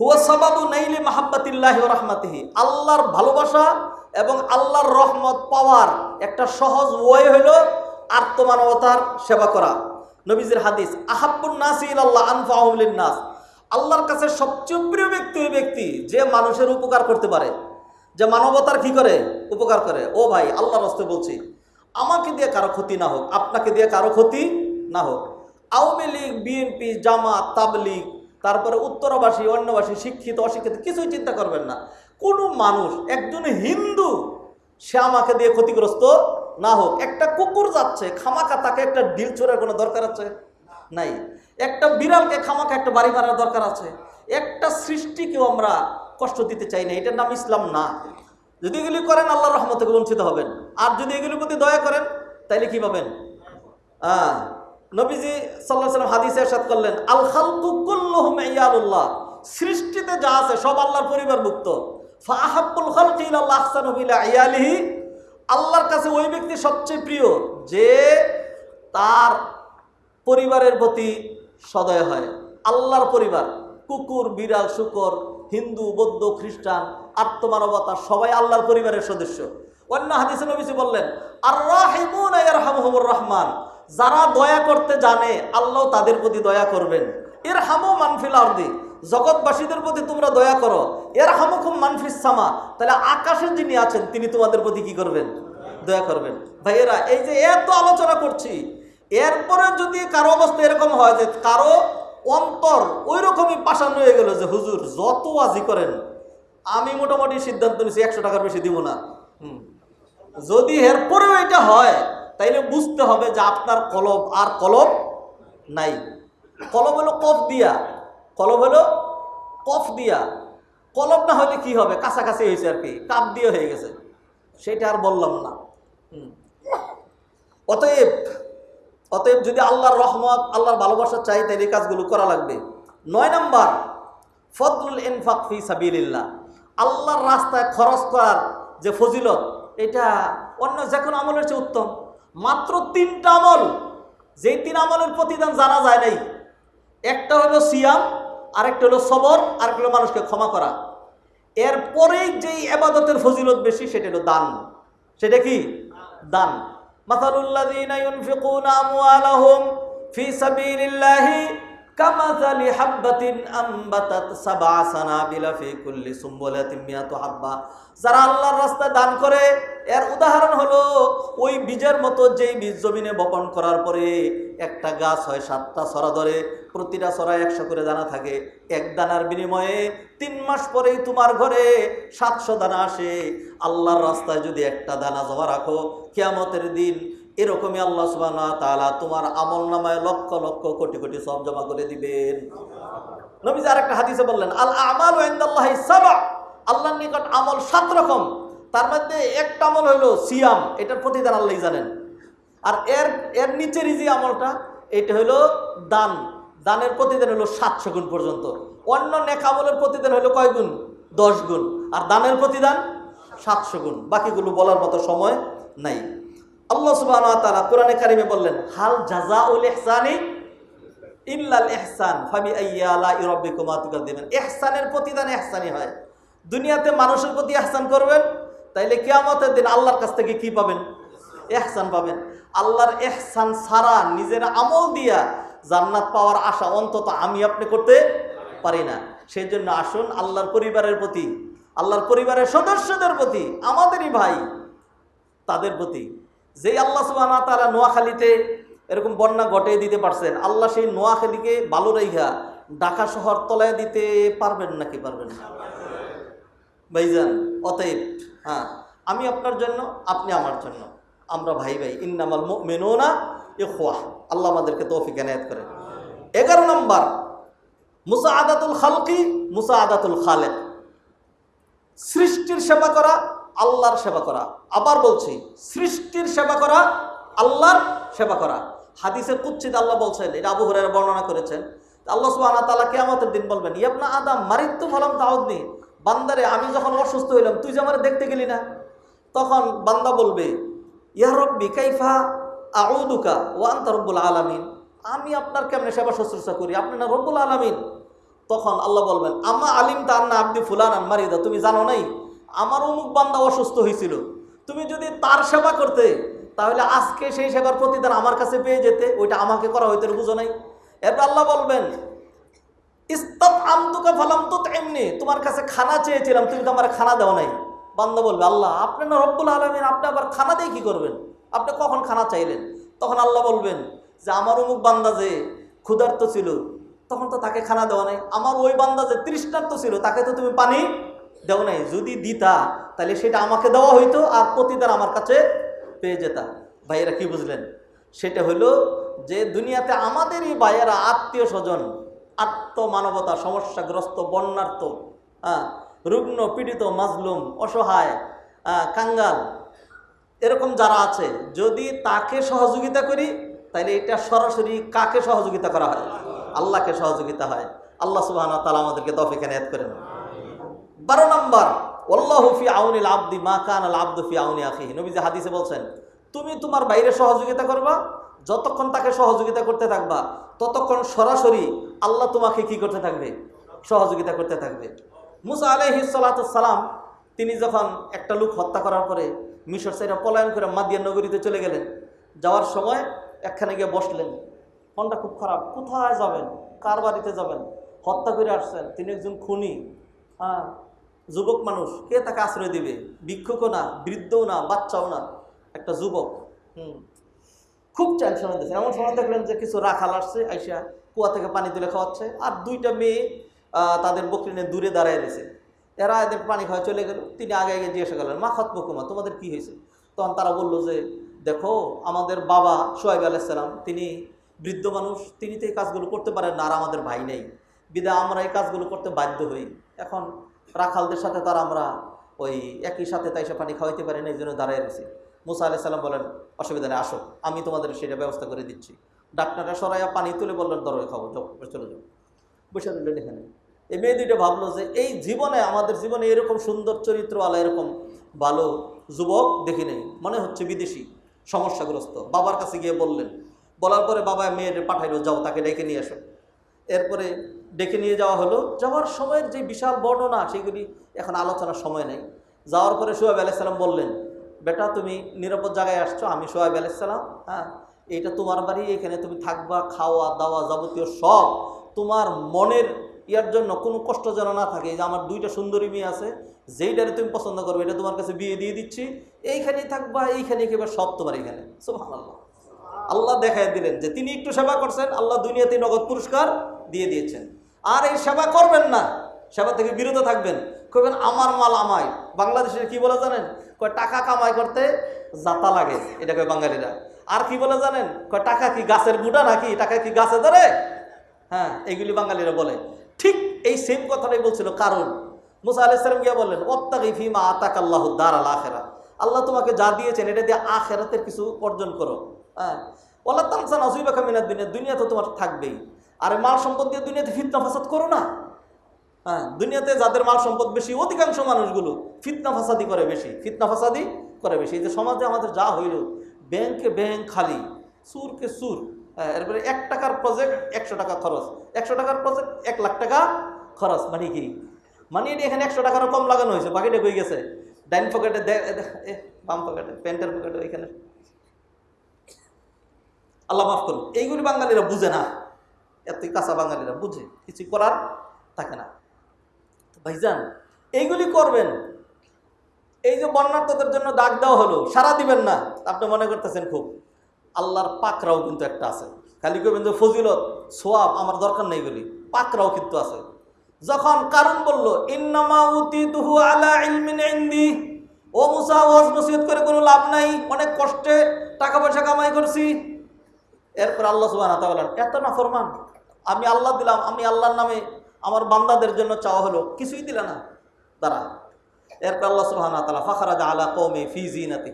হুয়া সাবাবু নাইলি মাহাব্বাতিল্লাহি ওয়া আল্লাহর ভালোবাসা এবং আল্লাহর রহমত পাওয়ার একটা সহজ ওয়ে হলো আত্মমানবতার সেবা করা। নবীজির হাদিস, আহাব্বুন নাসি ইলাল্লাহ আনফাহুম লিন-নাস। আল্লাহর কাছে সবচেয়ে প্রিয় ব্যক্তি ওই ব্যক্তি যে মানুষের উপকার করতে পারে। যে মানবতার কি করে? উপকার করে। ও ভাই, আল্লাহর রাস্তে বলছি, আমাকে দিয়ে কারও ক্ষতি না হোক, আপনাকে দিয়ে কারও ক্ষতি না হোক। আওয়ামী লীগ, বিএনপি, জামাত, তাবলিগ তারপরে উত্তরবাসী, অন্যবাসী, শিক্ষিত, অশিক্ষিত কিছুই চিন্তা করবেন না। কোনো মানুষ একজন হিন্দু, সে আমাকে দিয়ে ক্ষতিগ্রস্ত না হোক। একটা কুকুর যাচ্ছে খামাকা তাকে একটা ডিল চোরের কোনো দরকার আছে? নাই। একটা বিড়ালকে খামাকা একটা বাড়ি মারার দরকার আছে। একটা সৃষ্টিকেও আমরা কষ্ট দিতে চাই না, এটার নাম ইসলাম না। যদি এগুলি করেন, আল্লাহর রহমত থেকে বঞ্চিত হবেন। আর যদি এগুলির প্রতি দয়া করেন, তাইলে কি পাবেন? হ্যাঁ নবীজি সাল্লাহ সাল্লাম হাদিসে এরশাদ করলেন, আল খালকু কুল্লুহুম ইয়ালুল্লাহ সৃষ্টিতে যা আছে সব আল্লাহর পরিবারভুক্ত ফাহাব্বুল খালকি ইলাল্লাহ আহসানু বিলা ইয়ালিহি। আল্লাহর কাছে ওই ব্যক্তি সবচেয়ে প্রিয়, যে তার পরিবারের প্রতি সদয় হয়। আল্লাহর পরিবার, কুকুর, বিড়াল, শুকর, হিন্দু, বৌদ্ধ, খ্রিস্টান, আত্মমানবতা, সবাই আল্লাহর পরিবারের সদস্য। অন্য হাদিসে নবীজি বললেন, আর রাহিমুন রহমান। যারা দয়া করতে জানে, আল্লাহ তাদের প্রতি দয়া করবেন। এর হামো মানফিল আর্দি, জগৎবাসীদের প্রতি তোমরা দয়া করো। এর হামো খুব মানফিস সামা, তাহলে আকাশে যিনি আছেন, তিনি তোমাদের প্রতি কি করবেন? দয়া করবেন। ভাইয়েরা, এই যে এত আলোচনা করছি, এরপরে যদি কারও অবস্থা এরকম হয় যে কারও অন্তর ওই রকমই পাশান হয়ে গেল যে, হুজুর, যত আজি করেন, আমি মোটামুটি সিদ্ধান্ত নিছি, একশো টাকার বেশি দিব না। যদি এরপরেও এটা হয় তাইলে বুঝতে হবে যে আপনার কলব আর কলব নাই। কলব হলো কফ দিয়া। কলব হলো কফ দিয়া। কলব না হলে কি হবে? কাছাকাছি হয়েছে আর কি। কাপ দিয়ে হয়ে গেছে। সেটা আর বললাম না। অতএব অতএব যদি আল্লাহর রহমত, আল্লাহর ভালোবাসা চাই তাহলে এই কাজগুলো করা লাগবে। নয় নাম্বার, ফদলুল ইনফাক ফি সাবিলিল্লাহ। আল্লাহর রাস্তায় খরচ করার যে ফজিলত, এটা অন্য যে কোনো আমলের চেয়ে উত্তম। মাত্র তিনটা আমল, যেই তিন আমলের প্রতিদান জানা যায় নাই। একটা হলো সিয়াম, আরেকটা হলো সবর, আরেকটা হলো মানুষকে ক্ষমা করা। এরপরেই যেই এবাদতের ফজিলত বেশি, সেটা হলো দান। সেটা কি? দান। মাসালুল্লাযীনা কামাসালি হাব্বাতিন আম্বাতাত সাবআ সানাবিলা ফি কুল্লি সুম্বুলাতিন মিয়াতু হাব্বা। যারা আল্লাহর রাস্তায় দান করে, এর উদাহরণ হলো, ওই বীজের মতো যেই বীজ জমিনে বপন করার পরে একটা গাছ হয় সাতটা ছড়া ধরে, প্রতিটা ছড়ায় একশো করে দানা থাকে। এক দানার বিনিময়ে তিন মাস পরেই তোমার ঘরে সাতশো দানা আসে। আল্লাহর রাস্তায় যদি একটা দানা জমা রাখো, কেয়ামতের দিন এরকমই আল্লাহ সুবাহ তাআলা তোমার আমল নামায় লক্ষ লক্ষ কোটি কোটি সব জমা করে দিবেন। নবীজি আরেকটা হাদিসে বললেন, আল আমাল আল্লাহর নিকট আমল সাত রকম। তার মধ্যে একটা আমল হলো সিয়াম, এটার প্রতিদান আল্লাহ জানেন। আর এর এর নিচেরই যে আমলটা, এটা হলো দান। দানের প্রতিদান হলো সাতশো গুণ পর্যন্ত। অন্য নেক আমলের প্রতিদান হলো কয় গুণ? দশ গুণ। আর দানের প্রতিদান সাতশো গুণ। বাকিগুলো বলার মতো সময় নাই। আল্লাহ সুবাহ তারা কোরআনে কারিমে বললেন, হাল জাজা উল ইহসানি ইল্লাল ইহসান, ফাবি আইয়ালা ইরাব্বিকুমা তুকাদ্দিমান ইহসানের প্রতিদান ইহসানই হয়। দুনিয়াতে মানুষের প্রতি ইহসান করবেন, তাইলে কিয়ামতের দিন আল্লাহর কাছ থেকে কি পাবেন? ইহসান পাবেন। আল্লাহর ইহসান ছাড়া নিজের আমল দিয়া জান্নাত পাওয়ার আশা অন্তত আমি আপনি করতে পারি না। সেই জন্য আসুন, আল্লাহর পরিবারের প্রতি, আল্লাহর পরিবারের সদস্যদের প্রতি, আমাদেরই ভাই, তাদের প্রতি যেই আল্লাহ সুবাহ তারা নোয়াখালীতে এরকম বন্যা ঘটিয়ে দিতে পারছেন, আল্লাহ সেই নোয়াখালীকে বালু রেখা ঢাকা শহর তলায় দিতে পারবেন নাকি পারবেন না? ভাইজান, অতএব হ্যাঁ আমি আপনার জন্য, আপনি আমার জন্য। আমরা ভাই ভাই, ইন্নামাল মেনো না এ খোয়া আল্লাহ আমাদেরকে তৌফিক এনায়ত করেন। এগারো নম্বর মুসা আদাতুল খালকি মুসা আদাতুল খালেক। সৃষ্টির সেবা করা আল্লাহর সেবা করা। আবার বলছি, সৃষ্টির সেবা করা, আল্লাহর সেবা করা। হাদিসে কুচ্ছিত আল্লাহ বলছেন, এটা আবু হরের বর্ণনা করেছেন আল্লাহ সুবাহ তালা কে আমাদের দিন বলবেন, ইয়াবনা আদাম, মারিত্তু ফলম তাহদ্দি বান্দারে, আমি যখন অসুস্থ হইলাম, তুই যে আমার দেখতে গেলি না? তখন বান্দা বলবে, ইয়া রব্বি, কাইফা আউদুকা ওয়ান রব্বুল আলামিন। আমি আপনার কেমনে সেবা শুশ্রূষা করি? আপনি না রব্বুল আলামিন? তখন আল্লাহ বলবেন, আমা আলিম তার না আব্দি ফুলান মারিদা, তুমি জানো নাই? আমার অমুক বান্দা অসুস্থ হয়েছিল। তুমি যদি তার সেবা করতে, তাহলে আজকে সেই সেবার প্রতিদান আমার কাছে পেয়ে যেতে, ওইটা আমাকে করা হইতে বুঝো নাই। এরপর আল্লাহ বলবেন, ইস্তাত আমতুকা ফালাম তো এমনি, তোমার কাছে খানা চেয়েছিলাম, তুমি তো আমার খানা দাও নাই। বান্দা বলবে, আল্লাহ, আপনি না রব্বুল আলমিন, আপনি আবার খানা দিয়ে কি করবেন? আপনি কখন খানা চাইলেন? তখন আল্লাহ বলবেন, যে আমার অমুক বান্দা যে ক্ষুধার্ত ছিল, তখন তো তাকে খানা দেওয়া নাই। আমার ওই বান্দা যে তৃষ্ণার্ত ছিল, তাকে তো তুমি পানি দেও নাই। যদি দিতা তাহলে সেটা আমাকে দেওয়া হইতো আর প্রতিদান আমার কাছে পেয়ে যেতা। ভাইয়েরা কি বুঝলেন? সেটা হলো যে দুনিয়াতে আমাদেরই ভাইয়েরা আত্মীয় স্বজন আত্মমানবতা সমস্যাগ্রস্ত বন্যার্থ হ্যাঁ রুগ্ন পীড়িত মাজলুম অসহায় হ্যাঁ, কাঙ্গাল এরকম যারা আছে যদি তাকে সহযোগিতা করি তাহলে এটা সরাসরি কাকে সহযোগিতা করা হয়? আল্লাহকে সহযোগিতা হয়। আল্লাহ সুবাহ তালা আমাদেরকে দফিকে নেয়াত করেন। বারো নম্বর ওল্লাহ ফি আউনিল আব্দি মা কান আল আব্দু ফি আউনি আখি নবীজি হাদিসে বলছেন, তুমি তোমার বাইরে সহযোগিতা করবা, যতক্ষণ তাকে সহযোগিতা করতে থাকবা, ততক্ষণ সরাসরি আল্লাহ তোমাকে কি করতে থাকবে? সহযোগিতা করতে থাকবে। মুসা আলহি সালাম, তিনি যখন একটা লোক হত্যা করার পরে মিশর সাইরা পলায়ন করে মাদিয়া নগরীতে চলে গেলেন, যাওয়ার সময় একখানে গিয়ে বসলেন। মনটা খুব খারাপ, কোথায় যাবেন? কার বাড়িতে যাবেন? হত্যা করে আসছেন। তিনি একজন খুনি। হ্যাঁ। যুবক মানুষ, কে তাকে আশ্রয় দিবে? ভিক্ষুকও না, বৃদ্ধও না, বাচ্চাও না, একটা যুবক। হুম। খুব টেনশনে দিয়েছে। এমন সময় দেখলেন যে কিছু রাখাল আসছে, আইসা কুয়া থেকে পানি তুলে খাওয়াচ্ছে, আর দুইটা মেয়ে তাদের বকরি নিয়ে দূরে দাঁড়ায় রয়েছে। এরা এদের পানি খাওয়া চলে গেল, তিনি আগে আগে জিজ্ঞাসা করলেন, মা খত বকুমা তোমাদের কি হয়েছে? তখন তারা বলল যে, দেখো, আমাদের বাবা সোহাইব আলাইসালাম তিনি বৃদ্ধ মানুষ, তিনি তো এই কাজগুলো করতে পারেন না, আর আমাদের ভাই নেই। বিদায় আমরা এই কাজগুলো করতে বাধ্য হই। এখন রাখালদের সাথে তারা আমরা ওই একই সাথে তাই সে পানি খাওয়াইতে পারি না, এই জন্য দাঁড়ায় রয়েছি। মুসা আলাহ সাল্লাম বলেন, অসুবিধা নেই, আসো, আমি তোমাদের সেটা ব্যবস্থা করে দিচ্ছি। ডাক্তাররা সরাইয়া পানি তুলে বললেন দরবে খাব চলে যাও। বসে দিলেন এখানে। এই মেয়ে দুইটা ভাবলো যে, এই জীবনে, আমাদের জীবনে এরকম সুন্দর চরিত্রওয়ালা, এরকম ভালো যুবক দেখি নেই। মনে হচ্ছে বিদেশি, সমস্যাগ্রস্ত। বাবার কাছে গিয়ে বললেন, বলার পরে বাবা মেয়ের পাঠাইলো, যাও, তাকে ডেকে নিয়ে আসো। এরপরে ডেকে নিয়ে যাওয়া হলো। যাওয়ার সময়ের যে বিশাল বর্ণনা, সেগুলি এখন আলোচনার সময় নেই। যাওয়ার পরে সোহেব আলাইসাল্লাম বললেন, বেটা, তুমি নিরাপদ জায়গায় আসছো, আমি সোহেব আলাইসাল্লাম হ্যাঁ? এইটা তোমার বাড়ি, এখানে তুমি থাকবা, খাওয়া, দাওয়া যাবতীয় সব তোমার মনের ইয়ার জন্য কোনো কষ্ট যেন না থাকে। যে আমার দুইটা সুন্দরী মেয়ে আছে, যেইটারে তুমি পছন্দ করবে, এটা তোমার কাছে বিয়ে দিয়ে দিচ্ছি। এইখানেই থাকবা, এইখানে একেবারে সব তোমার এখানে। সুবহানাল্লাহ। আল্লাহ দেখাই দিলেন যে তিনি একটু সেবা করছেন, আল্লাহ দুনিয়াতে নগদ পুরস্কার দিয়ে দিয়েছেন। আর এই সেবা করবেন না। সেবা থেকে বিরত থাকবেন। কইবেন, আমার মাল আমায়। বাংলাদেশের কি বলে জানেন? কয়, টাকা কামাই করতে জাতা লাগে। এটা কয় বাঙালিরা। আর কি বলে জানেন? কয়, টাকা কি গাছের গুঁড়া নাকি? টাকা কি গাছে ধরে? হ্যাঁ এগুলি বাঙালিরা বলে। ঠিক এই সেম কথাটাই বলছিল কারণ। মুসা আলাইসালাম গিয়া বললেন অত্যাগি ফিমা আতাক আল্লাহ দার আল আখেরা। আল্লাহ তোমাকে যা দিয়েছেন, এটা দিয়ে আখেরাতের কিছু অর্জন করো। হ্যাঁ। ওল্লা তালসান অসুবিধা কামিনার দুনিয়া। দুনিয়া তো তোমার থাকবেই। আর মাল সম্পদ দিয়ে দুনিয়াতে ফিতনা ফাসাদ করো না। হ্যাঁ দুনিয়াতে যাদের মাল সম্পদ বেশি অধিকাংশ মানুষগুলো ফিতনা ফাসাদি করে বেশি ফিতনা ফাসাদি করে বেশি। এই যে সমাজে আমাদের যা হইল ব্যাংকে ব্যাংক খালি সুরকে সুর হ্যাঁ, এরপরে এক টাকার প্রজেক্ট একশো টাকা খরচ। একশো টাকার প্রজেক্ট এক লাখ টাকা খরচ মানে কি? মানে এটি এখানে একশো টাকারও কম লাগানো হয়েছে বাকিটা কই গেছে? ডাইন পকেটে বাম পকেটে প্যান্টের পকেটে ওইখানে। আল্লাহ মাফ করুন এইগুলি বাঙালিরা বুঝে না। এতই কাঁচা বাঙালিরা, বুঝে? কিছু করার থাকে না। ভাইজান, এইগুলি করবেন। এই যে বন্যার্থদের জন্য ডাক দেওয়া হলো সারা দিবেন না। আপনি মনে করতেছেন খুব। আল্লাহর পাকরাও কিন্তু একটা আছে। খালি কইবেন যে ফজিলত, সোয়াব, আমার দরকার নেই এগুলি। পাকরাও কিন্তু আছে। যখন কারণ বলল আলা ইন্দি। ও মুসা, ওয়াজ নসিহত করে কোনো লাভ নাই। অনেক কষ্টে টাকা পয়সা কামাই করছি। এরপর আল্লাহ সুবাহ এত না ফরমান। আমি আল্লাহ দিলাম, আমি আল্লাহর নামে আমার বান্দাদের জন্য চাওয়া হলো। কিছুই দিলে না। তারা এরপর আল্লাহ সুবাহ তালা ফাখারাজ আলা কৌমে ফি জিনাতি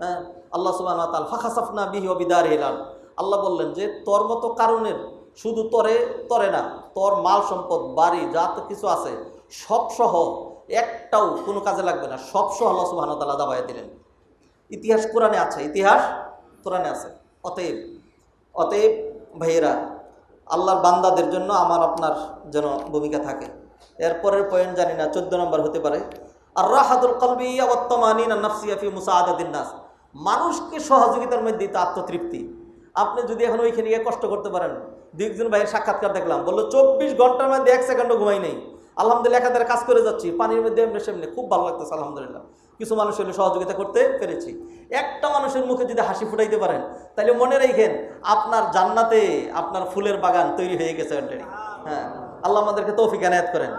হ্যাঁ আল্লাহ সুবাহ তাল ফাখাসাফনা বিহি অবিদার হেলান আল্লাহ বললেন যে, তোর মতো কারণের শুধু তরে তরে না, তোর মাল সম্পদ, বাড়ি যা কিছু আছে, সব সহ একটাও কোনো কাজে লাগবে না। সব সহ আল্লাহ সুবাহ তালা দাবাই দিলেন। ইতিহাস কোরআনে আছে, ইতিহাস কোরআনে আছে। অতএব অতএব ভাইয়েরা আল্লাহর বান্দাদের জন্য আমার আপনার যেন ভূমিকা থাকে। এরপরের পয়েন্ট জানি না, চোদ্দ নম্বর হতে পারে। আর রাহাদুল কলবি আবত্তমানিন নাফসিয়াফি মুসাআদাদিন নাস। মানুষকে সহযোগিতার মধ্যে দিতে আত্মতৃপ্তি আপনি যদি এখন ওইখানে গিয়ে কষ্ট করতে পারেন, দুই একজন ভাইয়ের সাক্ষাৎকার দেখলাম, বলল, চব্বিশ ঘণ্টার মধ্যে এক সেকেন্ডও ঘুমাই নেই। আলহামদুলিল্লাহ একাধারে কাজ করে যাচ্ছি। পানির মধ্যে এমনি সেমনি, খুব ভালো লাগতেছে, আলহামদুলিল্লাহ। কিছু মানুষ হলে সহযোগিতা করতে পেরেছি। একটা মানুষের মুখে যদি হাসি ফুটাইতে পারেন, তাহলে মনে রেখেন আপনার জান্নাতে আপনার ফুলের বাগান তৈরি হয়ে গেছে অলরেডি হ্যাঁ আল্লাহ আমাদেরকে তৌফিক এনায়ত করেন।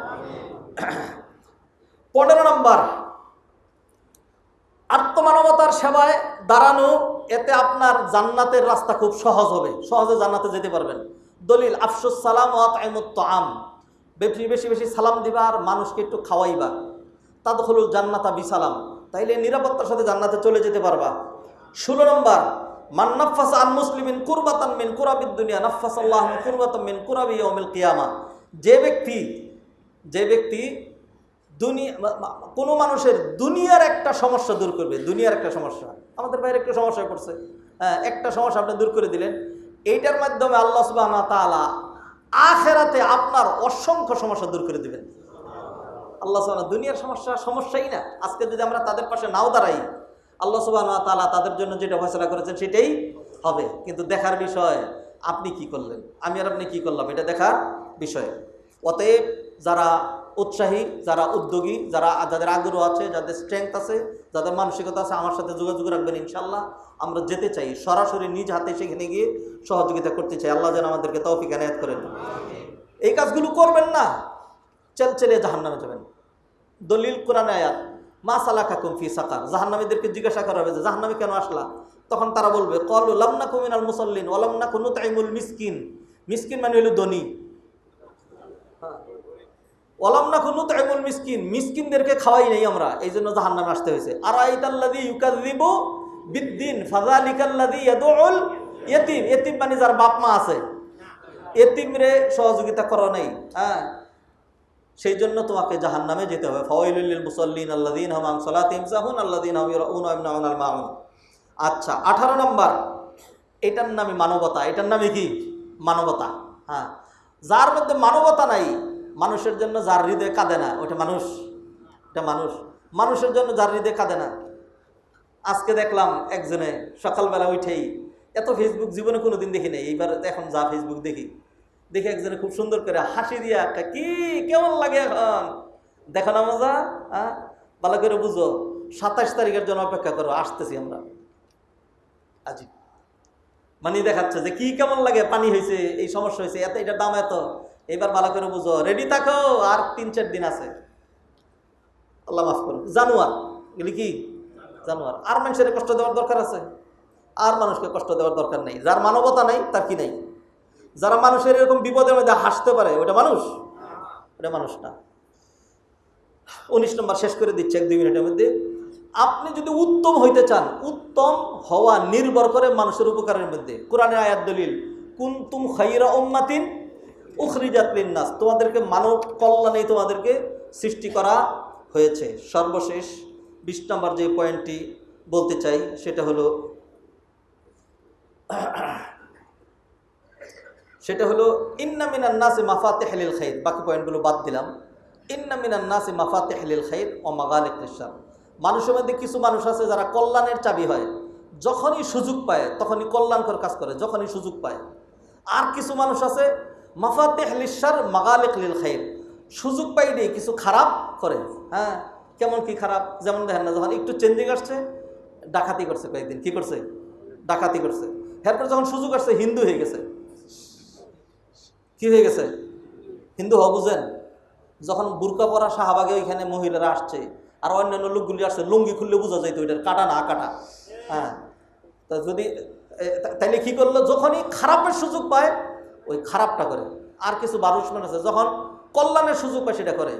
পনেরো নম্বর, আত্মমানবতার সেবায় দাঁড়ানো, এতে আপনার জান্নাতের রাস্তা খুব সহজ হবে। সহজে জান্নাতে যেতে পারবেন। দলিল, আফসুস সালাম ও আইমুত্ত আম বেশি বেশি বেশি সালাম দিবা আর মানুষকে একটু খাওয়াইবা। তাদখলুল জান্নাতা বিসালাম। তাইলে নিরাপত্তার সাথে জান্নাতে চলে যেতে পারবা। ষোলো নম্বর, মান নাফাস আন মুসলিমিন কুরবাতান মিন কুরাবিদ দুনিয়া নাফাস আল্লাহ কুরবাতান মিন কুরাবি ইয়াউমিল কিয়ামা। যে ব্যক্তি যে ব্যক্তি দুনিয়া কোনো মানুষের দুনিয়ার একটা সমস্যা দূর করবে, দুনিয়ার একটা সমস্যা। আমাদের বাইরে একটা সমস্যায় পড়ছে। হ্যাঁ একটা সমস্যা আপনি দূর করে দিলেন। এইটার মাধ্যমে আল্লাহ সুবাহ তাআলা আখেরাতে আপনার অসংখ্য সমস্যা দূর করে দিবেন। আল্লাহ সুবাহ দুনিয়ার সমস্যা, সমস্যাই না। আজকে যদি আমরা তাদের পাশে নাও দাঁড়াই, আল্লাহ সুবাহ তাআলা তাদের জন্য যেটা ফয়সলা করেছেন সেটাই হবে। কিন্তু দেখার বিষয়, আপনি কি করলেন? আমি আর আপনি কি করলাম? এটা দেখার বিষয়। অতএব যারা উৎসাহী, যারা উদ্যোগী, যারা যাদের আগ্রহ আছে, যাদের স্ট্রেংথ আছে, যাদের মানসিকতা আছে, আমার সাথে যোগাযোগ রাখবেন ইনশাল্লাহ আমরা যেতে চাই, সরাসরি নিজ হাতে সেখানে গিয়ে সহযোগিতা করতে চাই। আল্লাহ যেন আমাদেরকে তৌফিক এনায়ত করেন। এই কাজগুলো করবেন না। চেল চেলে জাহান নামে যাবেন। দলিল কোরআন আয়াত, মা সালাকা কুমফি সাকার। জাহান্নামীদেরকে জিজ্ঞাসা করা হবে যে, জাহান্নামে কেন আসলা? তখন তারা বলবে কল লামনা কুমিনাল মুসল্লিন ওলামনা কুনু তাইমুল মিসকিন। মিসকিন মানে হইল ধনী। ওলামনা কুনু তাইমুল মিসকিন। মিসকিনদেরকে খাওয়াই নেই আমরা এই জন্য জাহান্নামে আসতে হয়েছে। আর আইতাল্লাদি ইউকাযিবু বিদ্দিন ফাযালিকাল্লাযী ইয়াদউল ইয়েতিম। ইয়েতিম মানে যার বাপ মা আছে। এতিমরে সহযোগিতা করো নেই। হ্যাঁ। সেই জন্য তোমাকে জাহান নামে যেতে হবে। ফওয়াইলুল মুসল্লিন আল্লাদিন হামাম সালাতিম সাহুন আল্লাদিন হামিউন মাউন। আচ্ছা আঠারো নম্বর। এটার নামে মানবতা। এটার নামে কি? মানবতা। হ্যাঁ। যার মধ্যে মানবতা নাই, মানুষের জন্য যার হৃদয় কাঁদে না ওটা মানুষ। এটা মানুষ। মানুষের জন্য যার হৃদয় কাঁদে না। আজকে দেখলাম একজনে সকালবেলা উঠেই, এত ফেসবুক জীবনে কোনো দিন দেখি নাই, এইবার এখন যা ফেসবুক দেখি। দেখে একজনে খুব সুন্দর করে হাসি দিয়া কি, কেমন লাগে এখন? দেখো না মজা হ্যাঁ ভালো করে বুঝো, সাতাশ তারিখের জন্য অপেক্ষা করো, আসতেছি আমরা। আজি মানে দেখাচ্ছে যে, কি কেমন লাগে? পানি হয়েছে এই সমস্যা হয়েছে এত, এটার দাম এত। এবার ভালো করে বুঝো রেডি থাকো, আর তিন, চার দিন আছে। আল্লাহ মাফ করুন জানুয়ার, এগুলি কি? জানুয়ার। আর মানুষের কষ্ট দেওয়ার দরকার আছে। আর মানুষকে কষ্ট দেওয়ার দরকার নেই। যার মানবতা নাই, তার কি নাই? যারা মানুষের এরকম বিপদের মধ্যে হাসতে পারে, ওটা মানুষ? ওটা মানুষ না। উনিশ নম্বর শেষ করে দিচ্ছে এক দুই মিনিটের মধ্যে। আপনি যদি উত্তম হইতে চান, উত্তম হওয়া নির্ভর করে মানুষের উপকারের মধ্যে। কোরআনের আয়াত দলিল, কুন্তুম খাইরা উম্মাতিন উখরিজাত লিন্নাস। তোমাদেরকে মানব কল্যাণে তোমাদেরকে সৃষ্টি করা হয়েছে। সর্বশেষ বিশ নম্বর যে পয়েন্টটি বলতে চাই, সেটা হলো সেটা হলো, ইন্না মিনান নাসি মাফাতে হেলিল খাইর। বাকি পয়েন্টগুলো বাদ দিলাম। ইন্না মিনান নাসি মাফাতে হেলিল খাইর ও মাগালে কৃষ্ণ মানুষের মধ্যে কিছু মানুষ আছে যারা কল্যাণের চাবি হয়। যখনই সুযোগ পায়, তখনই কল্যাণকর কাজ করে, যখনই সুযোগ পায়। আর কিছু মানুষ আছে মাফাতে হেলিসার মাগালেক লিল খাইর। সুযোগ পাইলেই কিছু খারাপ করে। হ্যাঁ কেমন কি খারাপ? যেমন দেখেন না, যখন একটু চেঞ্জিং আসছে, ডাকাতি করছে কয়েকদিন। কি করছে? ডাকাতি করছে। এরপর যখন সুযোগ আসছে, হিন্দু হয়ে গেছে। কি হয়ে গেছে? হিন্দু হওয়া বুঝেন? যখন বুরকা পরা শাহবাগে ওইখানে মহিলারা আসছে, আর অন্যান্য লোকগুলি আসছে, লুঙ্গি খুললে বোঝা যাইতো ওইটার কাটা না কাটা হ্যাঁ। তা যদি তাইলে কি করল? যখনই খারাপের সুযোগ পায়, ওই খারাপটা করে। আর কিছু মানুষ মানুষ আছে, যখন কল্যাণের সুযোগ পায় সেটা করে।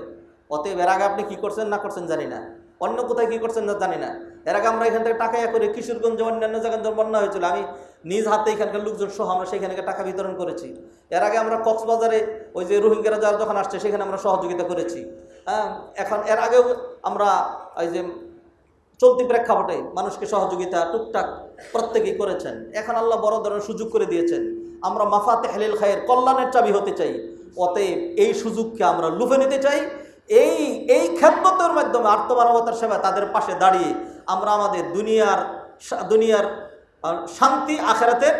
অতএব এর আগে আপনি কী করছেন না করছেন জানি না। অন্য কোথায় কী করছেন না জানি না। এর আগে আমরা এখান থেকে টাকা ইয়া করে কিশোরগঞ্জ অন্যান্য জায়গায় যখন বন্যা হয়েছিল, আমি নিজ হাতে এখানকার লোকজন সহ আমরা সেখানে টাকা বিতরণ করেছি। এর আগে আমরা কক্সবাজারে ওই যে রোহিঙ্গারা যারা যখন আসছে, সেখানে আমরা সহযোগিতা করেছি। হ্যাঁ এখন এর আগেও আমরা ওই যে চলতি প্রেক্ষাপটে মানুষকে সহযোগিতা টুকটাক প্রত্যেকেই করেছেন। এখন আল্লাহ বড় ধরনের সুযোগ করে দিয়েছেন। আমরা মাফাতে হেলিল খায়ের কল্যাণের চাবি হতে চাই। অতএব এই সুযোগকে আমরা লুফে নিতে চাই। এই এই খেদমতের মাধ্যমে আত্মমানবতার সেবা তাদের পাশে দাঁড়িয়ে আমরা আমাদের দুনিয়ার দুনিয়ার শান্তি, আখেরাতের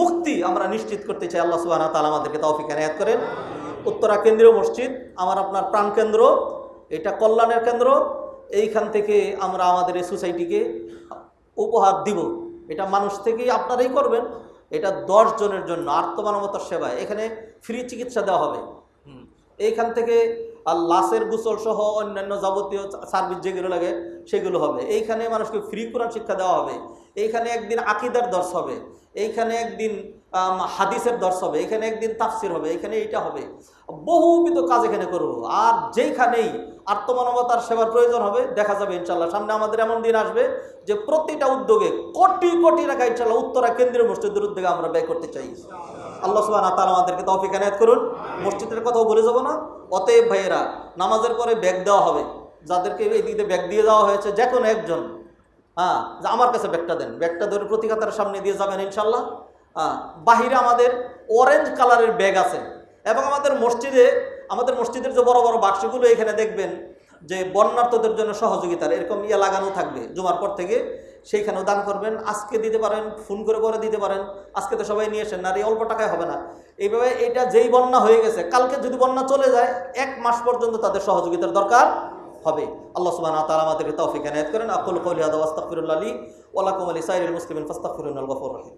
মুক্তি আমরা নিশ্চিত করতে চাই। আল্লাহ সুবাহ তালা আমাদেরকে তৌফিক এনায়াত করেন। উত্তরা কেন্দ্রীয় মসজিদ, আমার আপনার প্রাণকেন্দ্র এটা কল্যাণের কেন্দ্র। এইখান থেকে আমরা আমাদের এই সোসাইটিকে উপহার দিব। এটা মানুষ থেকেই আপনারাই করবেন। এটা দশ জনের জন্য আত্মমানবতার সেবায়। এখানে ফ্রি চিকিৎসা দেওয়া হবে। এইখান থেকে আর লাশের গোসল সহ অন্যান্য যাবতীয় সার্ভিস যেগুলো লাগে, সেগুলো হবে। এইখানে মানুষকে ফ্রি কোরআন শিক্ষা দেওয়া হবে। এইখানে একদিন আকিদার দর্শ হবে। এইখানে একদিন হাদিসের দর্শ হবে। এখানে একদিন তাফসির হবে। এখানে এইটা হবে। বহুবিধ কাজ এখানে করব। আর যেইখানেই আত্মমানবতার সেবার প্রয়োজন হবে, দেখা যাবে ইনশাল্লাহ সামনে আমাদের এমন দিন আসবে যে প্রতিটা উদ্যোগে কোটি কোটি টাকা ইনশাল্লাহ উত্তরা কেন্দ্রীয় মসজিদের উদ্যোগে আমরা ব্যয় করতে চাই। আল্লাহ সুবাহ তালা আমাদেরকে তৌফিক এনায়ত করুন। মসজিদের কথাও বলে যাব না। অতএব ভাইয়েরা, নামাজের পরে ব্যাগ দেওয়া হবে। যাদেরকে এই দিকে ব্যাগ দিয়ে দেওয়া হয়েছে, যে কোনো একজন হ্যাঁ যে আমার কাছে ব্যাগটা দেন। ব্যাগটা ধরে প্রতিকাতার সামনে দিয়ে যাবেন ইনশাল্লাহ হ্যাঁ বাহিরে আমাদের অরেঞ্জ কালারের ব্যাগ আছে। এবং আমাদের মসজিদে, আমাদের মসজিদের যে বড় বড় বাক্সগুলো এখানে দেখবেন যে বন্যার্থদের জন্য সহযোগিতার, এরকম ইয়ে লাগানো থাকবে জুমার পর থেকে, সেইখানেও দান করবেন, আজকে দিতে পারেন, ফোন করে করে দিতে পারেন, আজকে তো সবাই নিয়ে আসেন আর এই অল্প টাকায় হবে না। এইভাবে এটা যেই বন্যা হয়ে গেছে, কালকে যদি বন্যা চলে যায়, এক মাস পর্যন্ত তাদের সহযোগিতার দরকার হবে। আল্লাহ সুবাহ তাআলা আমাদেরকে তৌফিক এনায়েত করেন। আকুল কওলি হাদা ওয়াস্তাগফিরুল্লাহ লি ওয়া লাকুম ওয়া লিসাইরিল মুসলিমিন ফাস্তাগফিরুল রহিম।